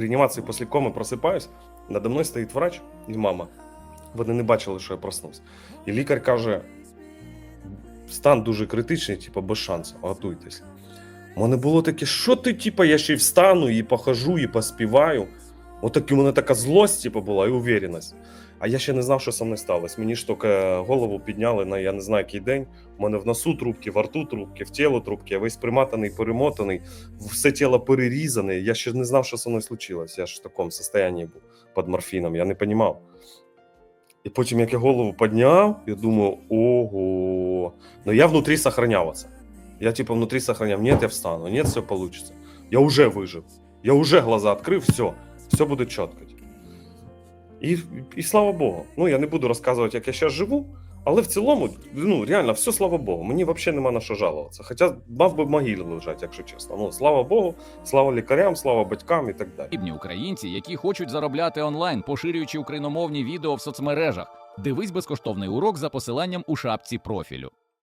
реанімації після коми просипаюсь, надо мною стоїть врач і мама. Вони не бачили, що я проснувся. І лікар каже: стан дуже критичний, типу, без шансу, готуйтесь. У мене було таке, що ти, типу, я ще й встану, і похожу, і поспіваю. Отак у мене така злость, типу, була, і уверенность. А я ще не знав, що со мною сталося. Мені ж тільки голову підняли на я не знаю який день. У мене в носу трубки, во рту трубки, в тіло трубки, я весь приматаний, перемотаний, все тіло перерізане. Я ще не знав, що со мною случилось. Я ж в такому стані був під морфіном, я не розумів. І потім, як я голову підняв, я думаю, ого. Ну я внутрі сохраняв це. Я типу внутрі сохраняв, ні, я встану, ні, все вийде. Я вже вижив. Я вже глаза відкрив, все, все буде чітко. І, і слава Богу. Ну, я не буду розказувати, як я зараз живу, але в цілому, ну, реально, все слава Богу. Мені взагалі нема на що жалуватися. Хоча мав би в могилі лежати, якщо чесно. Ну, слава Богу, слава лікарям, слава батькам і так далі. Потрібні українці, які хочуть заробляти онлайн, поширюючи україномовні відео в соцмережах. Дивись безкоштовний урок за посиланням у шапці профілю.